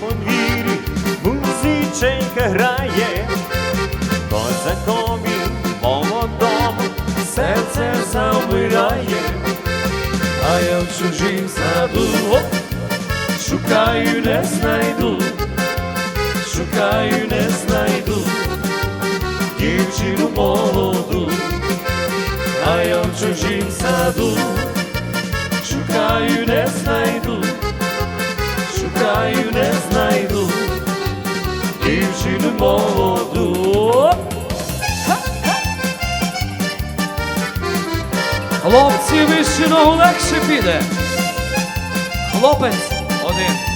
подвір'ї музиченька грає, козакові молодому серце завмирає, а я в чужім саду шукаю, не знайду, шукаю, не знайду. Дівчину молоду, а я в чужім саду, шукаю, не знайду, молоду. Хлопці, вище ногу легше піде. Хлопець один.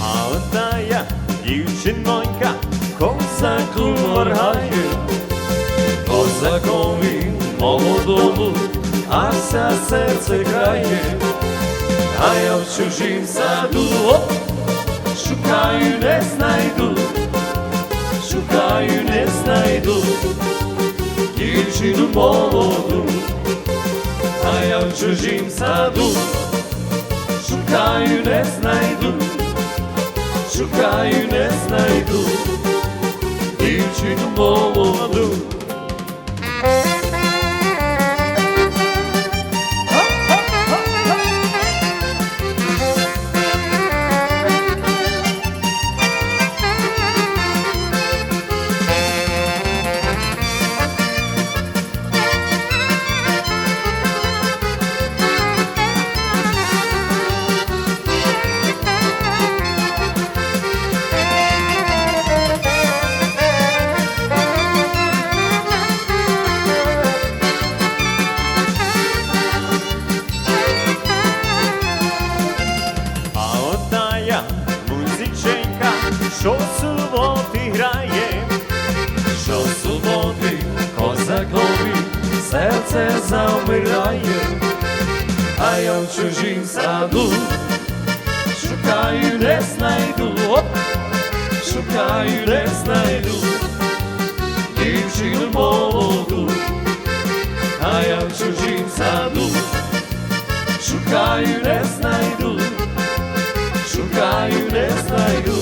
А одна я дівчинонька, козаку моргає, козакові молодому, а вся серце крає, а я в чужім саду оп, шукаю, не знайду, шукаю, не знайду, дівчину молоду, а я в чужім саду, шукаю, не знайду, шукаю, не знайду, дівчину молоду. Чужім саду. Шукаю, не знайду, оп, шукаю, не знайду, дівчину молоду, а я в чужім саду. Шукаю, не знайду, шукаю, не знайду,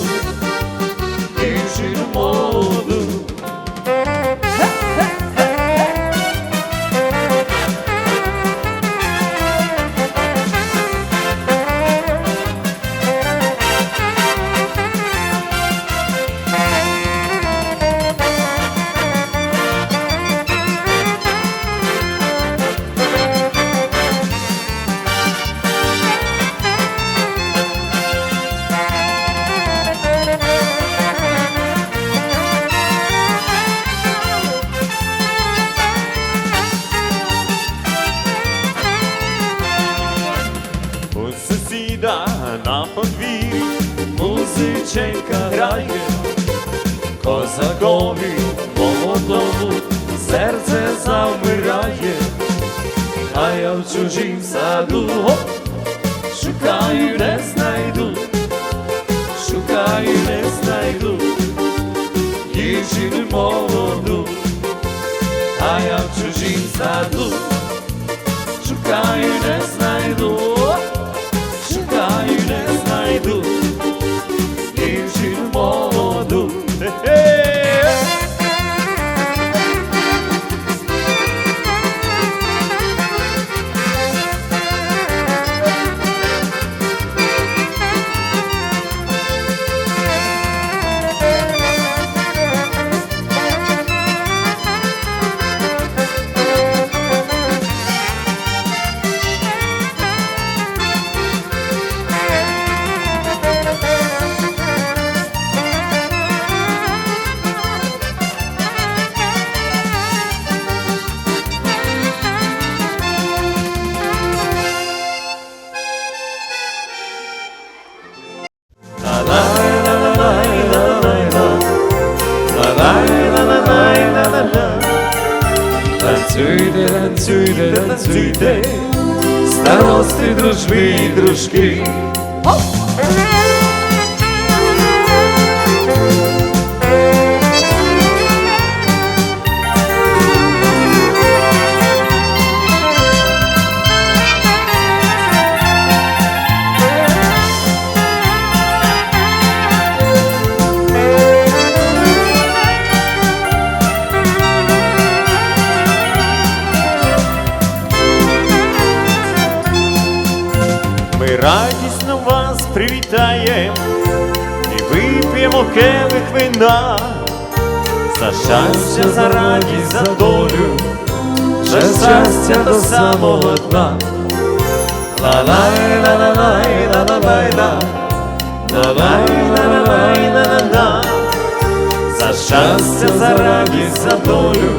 музиченька грає, козакові молодому серце завмирає, а я в чужім саду шукаю, не знайду, шукаю, не знайду, дівчину молоду, а я в чужім саду шукаю, не знайду, Танцюйте, танцюйте, танцюйте, старости, дружби і дружки. Келих вина за щастя, за радість, за долю, за щастя до самого дна. За щастя, за радість, за долю,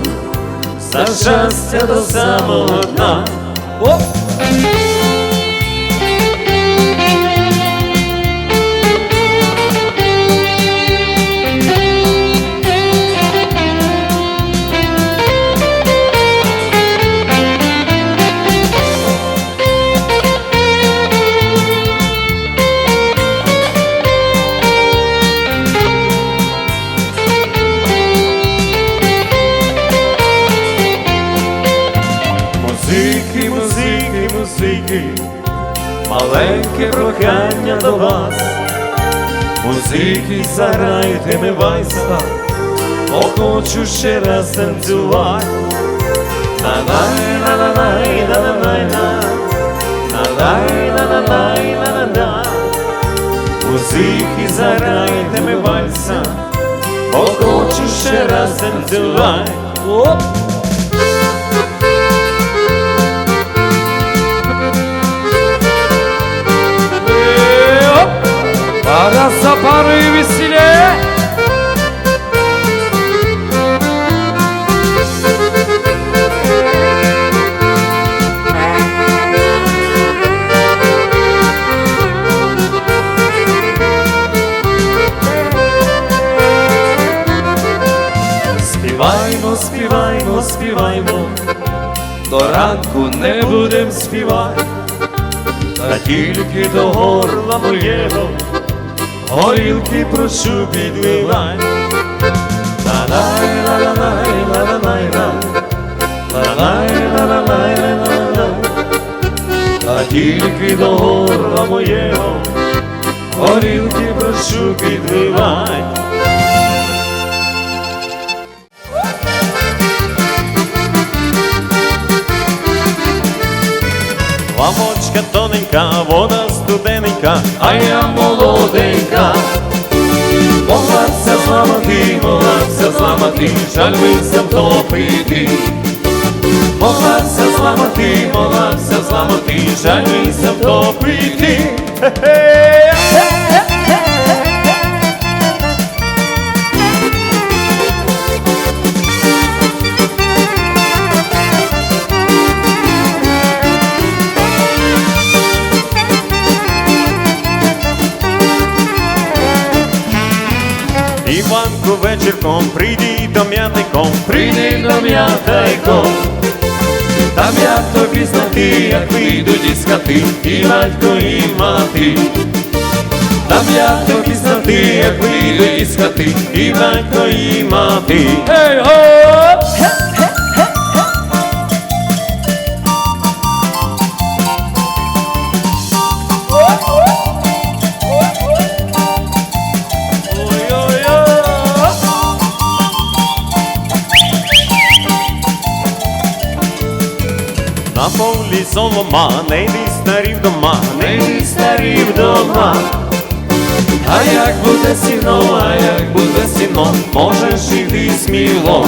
за щастя до самого дна. Прохання до вас. Музики, заграйте ми вайса, бо ще раз танцювати. На-лай, на-на-лай, на-на-лай-на, на-лай, на-на-лай, на-на-на. Музики, заграйте ми вальса, бо ще раз танцювати. Парою веселее! Співаймо, співаймо, співаймо, до ранку не будем співати, та тільки до горла моєго, горілки прошу підливай. Та тільки до горла моєго, горілки прошу підливай. Лавочка тоненька, вода студененька, а я молоденька. Моглася зламати, моглася зламати, жаль вися втопити. Моглася зламати, моглася зламати, жаль вися втопити. Хе-хе! Іванку вечірком, прийди до м'ятиком, прийди до м'ятайком. Там я тобі знати, як вийдуть із хати, і батько, і мати. Там я тобі знати, як вийдуть із хати, і батько, і мати. Ей, оп! Ой-ой-ой. Солома, не йди старі вдома, не йди старі вдома. А як буде сіно, а як буде сіно, можеш іти сміло.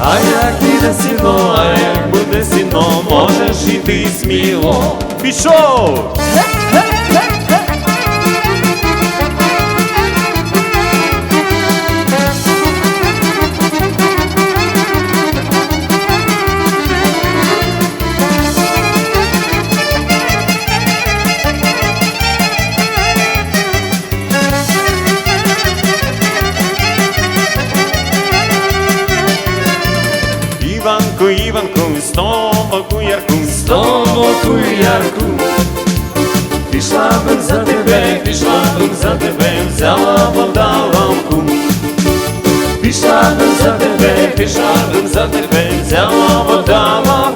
А як іде сіно, а як буде сіно, можеш іти сміло. Пішов! Іванку, Іванку, з того ярку, з Тому ярку, Пішла б за тебе, пішла б за тебе, взяла водалавку. Пішла б за тебе, пішла б за тебе, взяла водалавку.